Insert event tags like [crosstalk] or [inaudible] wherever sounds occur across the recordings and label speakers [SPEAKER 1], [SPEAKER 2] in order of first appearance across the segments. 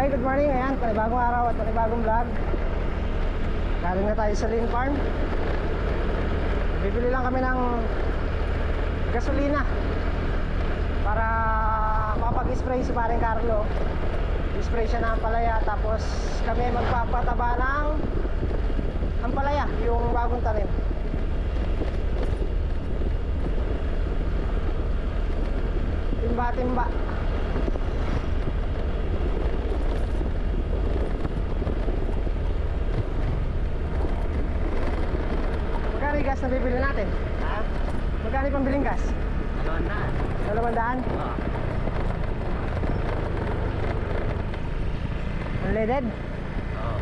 [SPEAKER 1] Okay, good morning. Ayan, panibagong araw at panibagong vlog. Galing na tayo sa Lane Farm. Bibili lang kami ng gasolina para makapag-spray si paring Carlo. I-spray siya ng ampalaya tapos kami magpapataba ng ampalaya, yung bagong tanim. Timba-timba. Magkano yung gas na bibili natin?
[SPEAKER 2] Ha?
[SPEAKER 1] Magkano yung pambiling gas?
[SPEAKER 2] Dalawang na.
[SPEAKER 1] Dalawang daan?
[SPEAKER 2] Oo.
[SPEAKER 1] Unleaded?
[SPEAKER 2] Oo.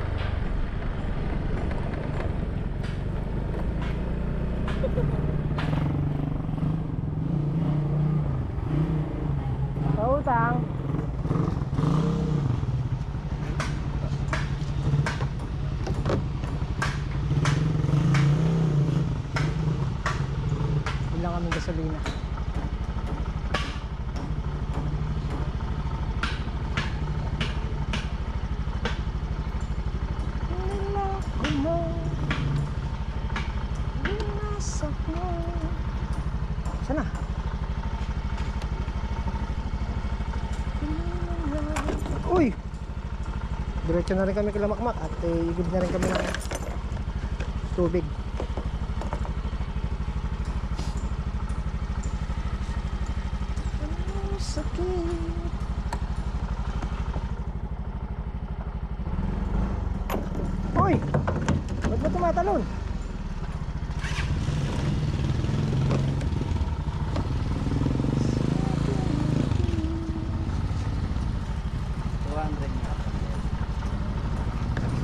[SPEAKER 1] Pautang. Ilang kami gasolina. Sana? Uy! Diretso na rin kami kila Makmak at eh, igib na rin kami ng tubig. Ang sakit. Uy! Ba't ba tumatalon?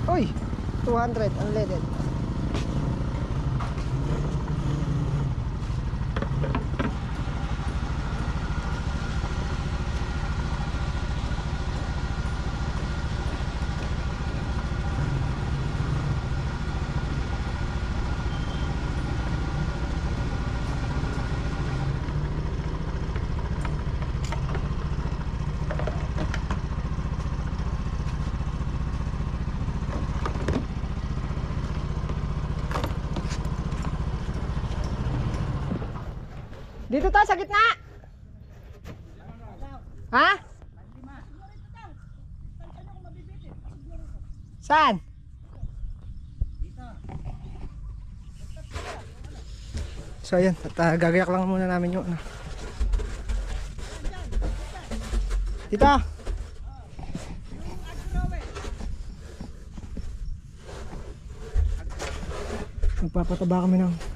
[SPEAKER 1] Uy! 200 unleaded. Dito tayo sa gitna. Ha? Saan? So ayan, at uh, gagayak lang muna namin yung ano. Dito. Magpapataba kami ng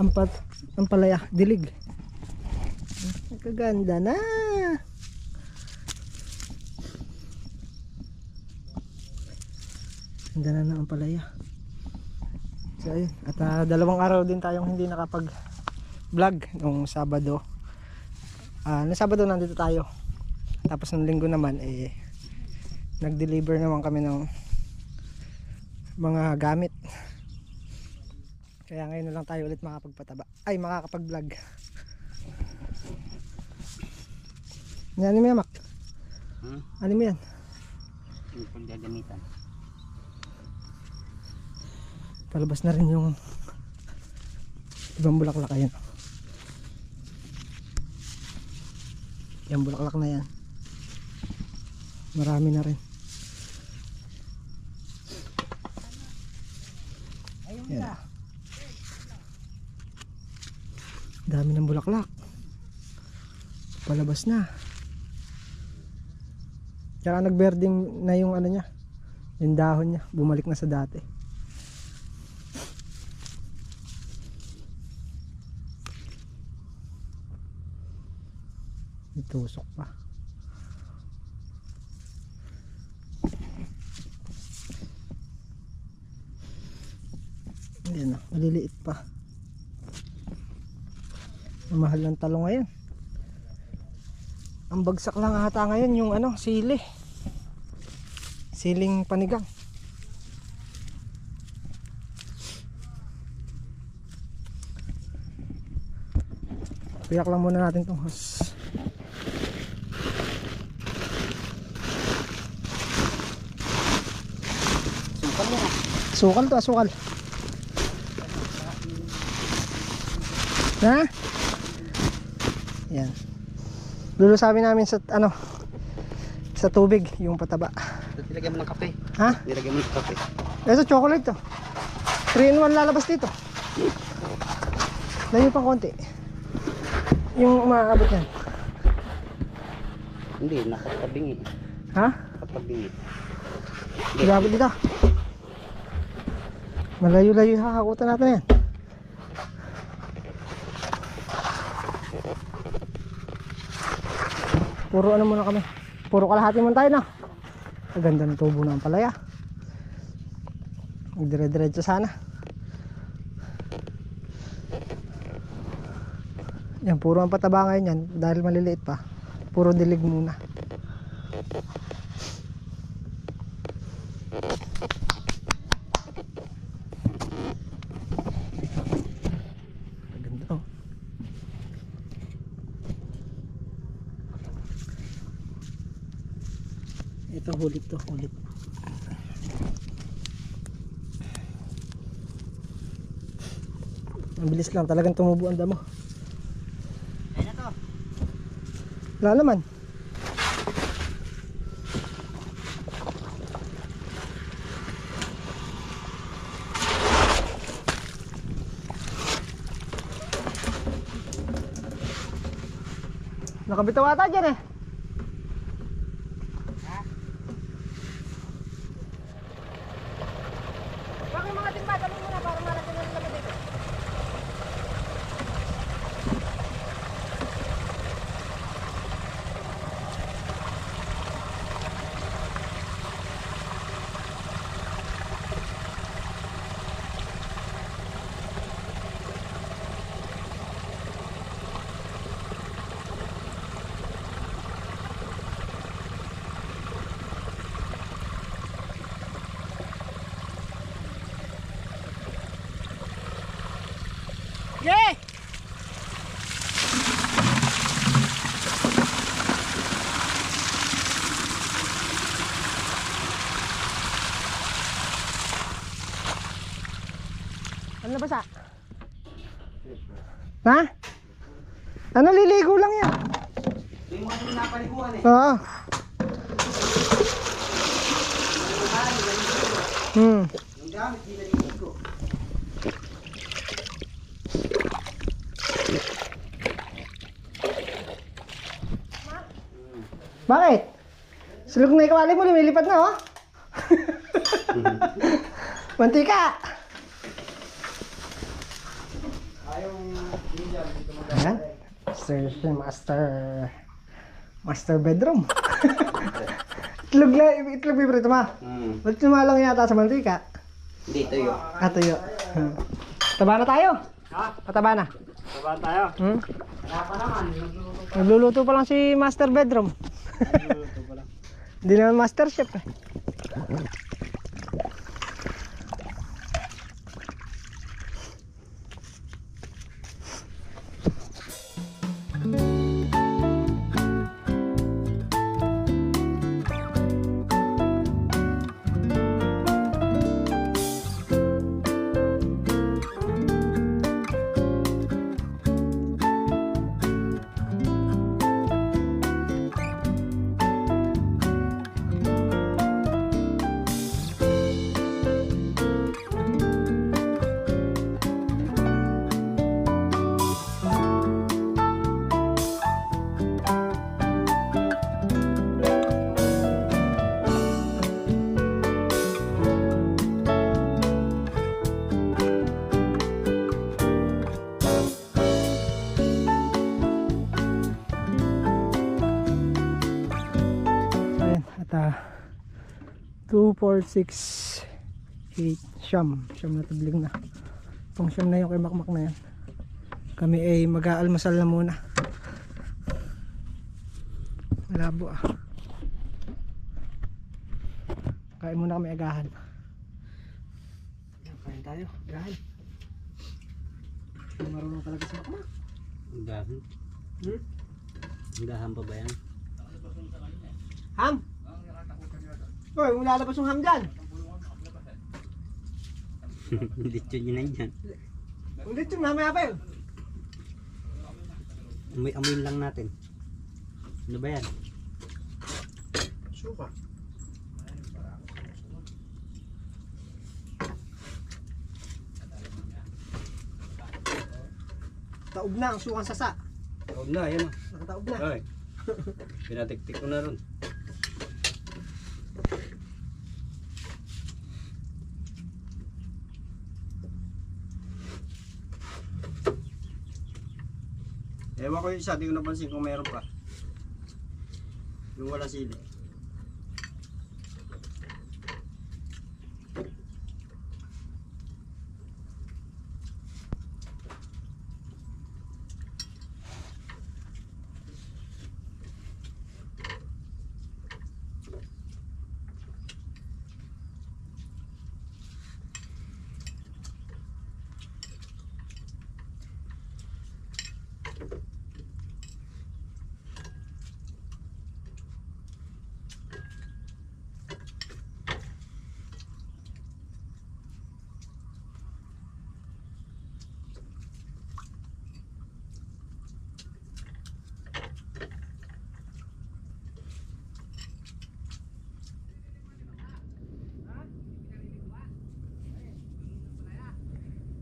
[SPEAKER 1] ampat ampalaya, dilig. Kaganda na. Ganda na ng ampalaya. So ayun, at ah, dalawang araw din tayong hindi nakapag vlog nung Sabado. Ah, nung Sabado nandito tayo. Tapos nung linggo naman eh nag-deliver naman kami ng mga gamit. Kaya ngayon na lang tayo ulit makapagpataba. Ay, makakapag-vlog. Ano mo yan, Mac?
[SPEAKER 2] Hmm?
[SPEAKER 1] Ano mo yan?
[SPEAKER 2] Yung paggagamitan.
[SPEAKER 1] Palabas na rin yung ibang bulaklak ayan. Yung bulaklak na yan. Marami na rin. Yan. Dami ng bulaklak. Palabas na. Tsaka nagberding na yung ano niya. Yung dahon niya. Bumalik na sa dati. Itusok pa. Ayan na, maliliit pa. Ang mahal ng talong ngayon. Ang bagsak lang ata ngayon yung ano, sili. Siling panigang. Piyak lang muna natin itong hose. Sukal mo. Sukal to, ah, sukal. Ha? Yan. Lulusawin namin sa ano sa tubig yung pataba.
[SPEAKER 2] Ito, nilagyan mo ng kape.
[SPEAKER 1] Ha?
[SPEAKER 2] Nilagyan mo ng kape.
[SPEAKER 1] Ito chocolate to. 3 in 1 lalabas dito. Layo pa konti. Yung maaabot yan.
[SPEAKER 2] Hindi, nakatabingi.
[SPEAKER 1] Ha?
[SPEAKER 2] Nakatabingi.
[SPEAKER 1] Grabe dito. Malayo-layo hahakutan natin yan. Puro ano muna kami. Puro kalahati man tayo na. Ang ganda ng tubo ng palaya. Dire-diretso sana. Yan, puro ang pataba ngayon yan. Dahil maliliit pa. Puro dilig muna. Ito hulit to, hulit. Ang bilis lang, talagang tumubo ang damo.
[SPEAKER 2] Ayun na to.
[SPEAKER 1] Wala naman. Nakabitaw ata dyan eh. Bakit mga timba, dali mo na para malaki na rin kami dito. Yeah! Ano na basa? Ha? Ano liligo lang yan?
[SPEAKER 2] Yung mga pinapaliguan eh.
[SPEAKER 1] Oo. Hmm.
[SPEAKER 2] Yung gamit, dinaligo.
[SPEAKER 1] Bakit? Sulog na ikawali mo, lumilipad na oh. [laughs] Mantika! Ayan. Master, master, master bedroom. [laughs] itlog na, itlog favorite mo.
[SPEAKER 2] Hmm.
[SPEAKER 1] Ba't lumalong yata sa mantika?
[SPEAKER 2] Hindi, yun.
[SPEAKER 1] Ah, tuyo. Hmm. Taba na tayo.
[SPEAKER 2] Ha?
[SPEAKER 1] Pataba na.
[SPEAKER 2] Baba tayo.
[SPEAKER 1] Hmm?
[SPEAKER 2] Wala pa naman.
[SPEAKER 1] Nagluluto pa lang si master bedroom.
[SPEAKER 2] Ito pala. [laughs]
[SPEAKER 1] Hindi naman master chef eh. 2, 4, 6, 8, siyam. Siyam na tabling na. Pang siyam na yung kay Makmak na yan. Kami ay mag-aalmasal na muna. Malabo ah. Kain muna kami agahan. Ayan, Kain tayo, agahan. Hindi Marunong talaga si Makmak.
[SPEAKER 2] Ang dahan.
[SPEAKER 1] Hmm?
[SPEAKER 2] Ang dahan pa ba yan?
[SPEAKER 1] Ham! Hoy, wala labas yung ham dyan. [laughs]
[SPEAKER 2] Lechon yun na yan.
[SPEAKER 1] Ulit yung mamaya pa yun.
[SPEAKER 2] Amoy, amoyin lang natin. Ano ba yan?
[SPEAKER 1] Suka. Taob na ang sukang sasa.
[SPEAKER 2] Huwag na, yan o.
[SPEAKER 1] Nakataob na.
[SPEAKER 2] Ay. [laughs] Pinatiktik ko na ron.
[SPEAKER 3] Ewan ko yung isa, di ko napansin kung meron pa. Yung wala sili.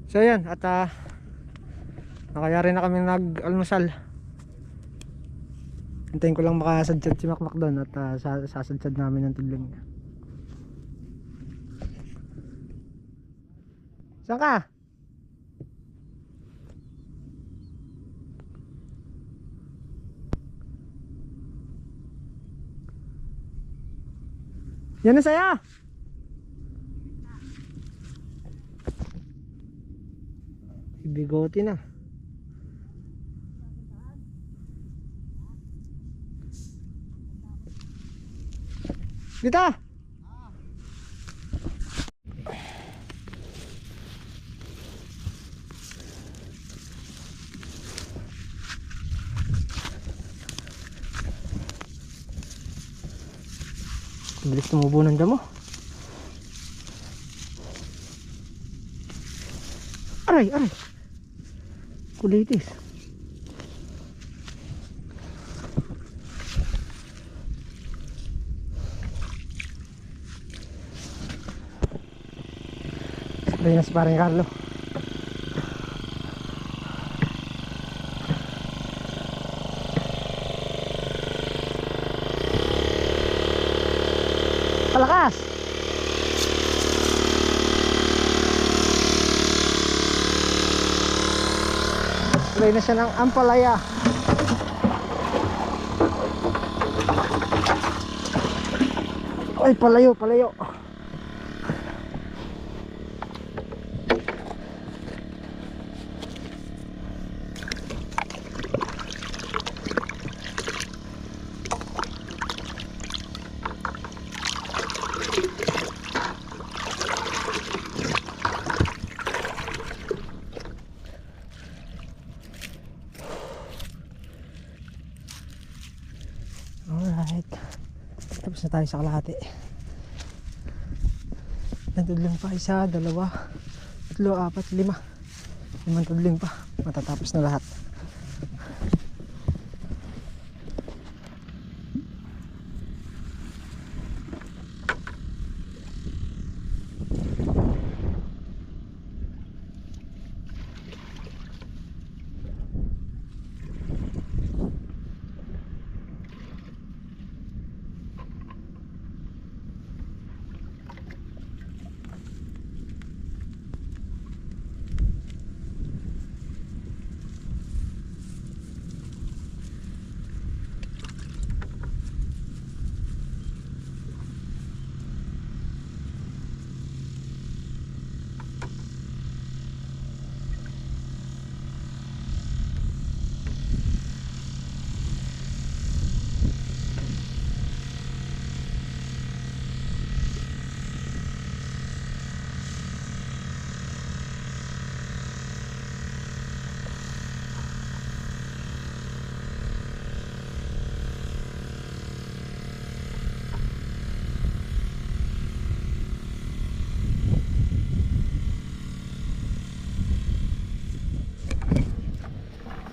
[SPEAKER 1] So yan, at uh, nakayari na kami nag-almusal. Hintayin ko lang makasadsad si Makmak doon at uh, sasadsad namin ng tudling niya. Saan ka? Yan na saya! Bigote na. Dito! Bilis tumubo ng damo. Aray, aray. Kulitis. Spray na si parang Carlo. Palakas! Spray na siya ng ampalaya. Ay, palayo, palayo. Alright. Tapos na tayo sa kalahati. Nandudling pa isa, dalawa, tatlo, apat, lima. Limang tudling pa. Matatapos na lahat.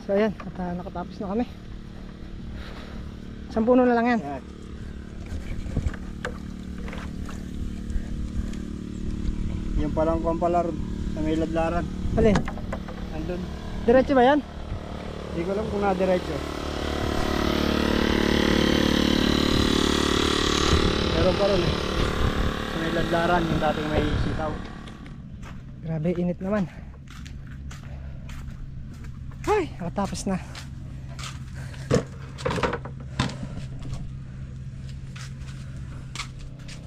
[SPEAKER 1] So ayan, at ah, nakatapos na kami. Isang puno na lang yan.
[SPEAKER 3] Yan. Yung palang kumpalar sa may ladlaran.
[SPEAKER 1] Alin?
[SPEAKER 3] Andun.
[SPEAKER 1] Diretso ba yan?
[SPEAKER 3] Hindi ko alam kung na-diretso. Meron pa rin eh. Sa may ladlaran, yung dating may sitaw.
[SPEAKER 1] Grabe, init naman. Ay, nakatapos na.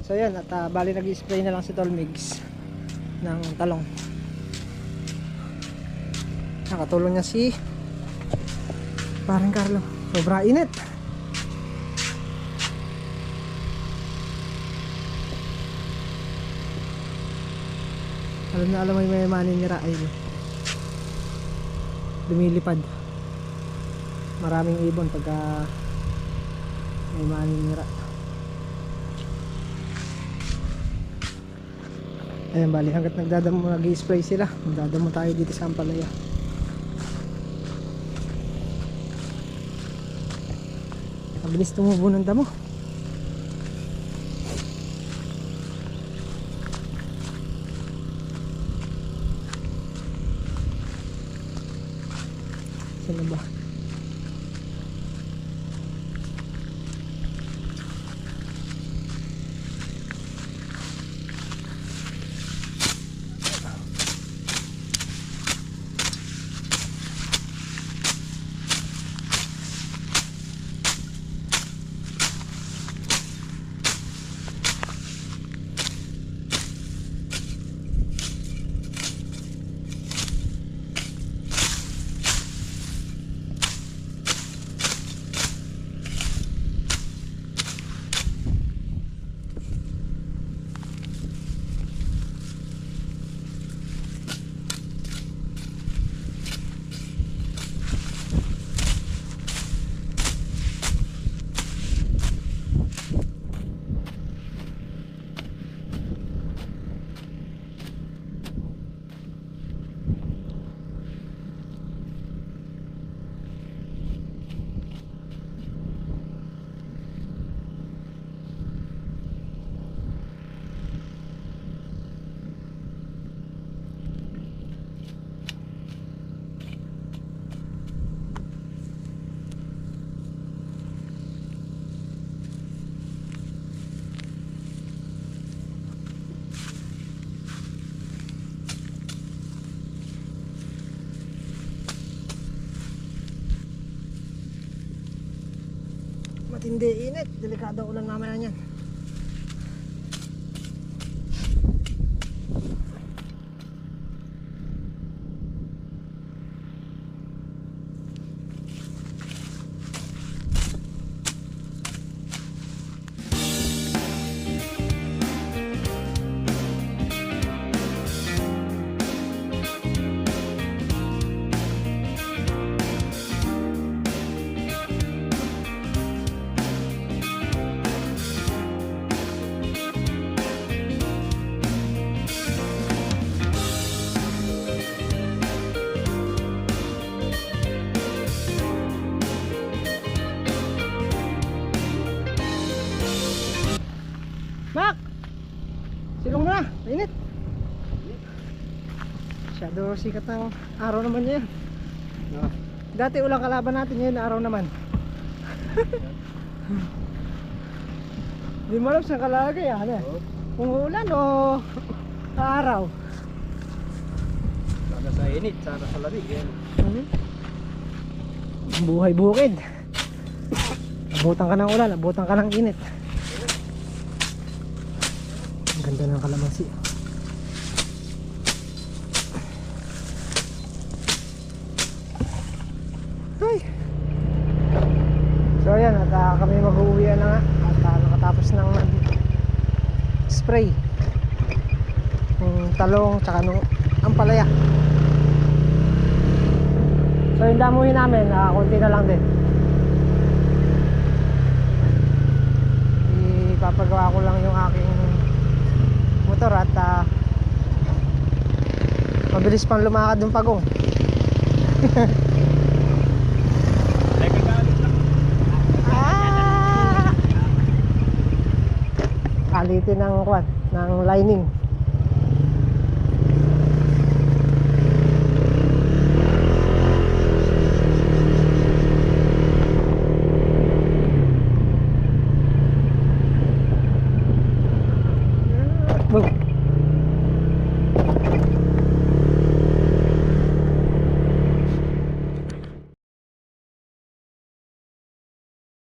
[SPEAKER 1] So yan, at ah, bali nag-spray na lang si Tolmix ng talong. Nakatulong niya si parang Carlo. Sobra init. Alam na alam mo yung may maninira ay lumilipad. Maraming ibon pagka may maninira. Ayan bali hanggat nagdadamo nag-spray sila. Nagdadamo tayo dito sa Ampalaya. Mabilis tumubo ng damo. Matindi init. Delikado ulan mamaya niyan. Sikat ng araw naman niya yan.
[SPEAKER 3] No?
[SPEAKER 1] Dati ulang kalaban natin ngayon araw naman. Hindi mo alam saan kalagay ah. Ano? eh? Kung ulan o araw.
[SPEAKER 3] sana sa init, sana sa lamig. Yan.
[SPEAKER 1] Ano? Buhay bukid. Abutan ka ng ulan, abutan ka ng init. Ang ganda ng kalamansi. Ay. So ayan, at ah, kami mag-uwi na nga. At ah, nakatapos ng spray. Yung talong, tsaka nung ampalaya. So yung damuhin namin, ah, konti na lang din. Ipapagawa ko lang yung aking motor at ah, mabilis pang lumakad yung pagong. [laughs] ng kwan, ng lining.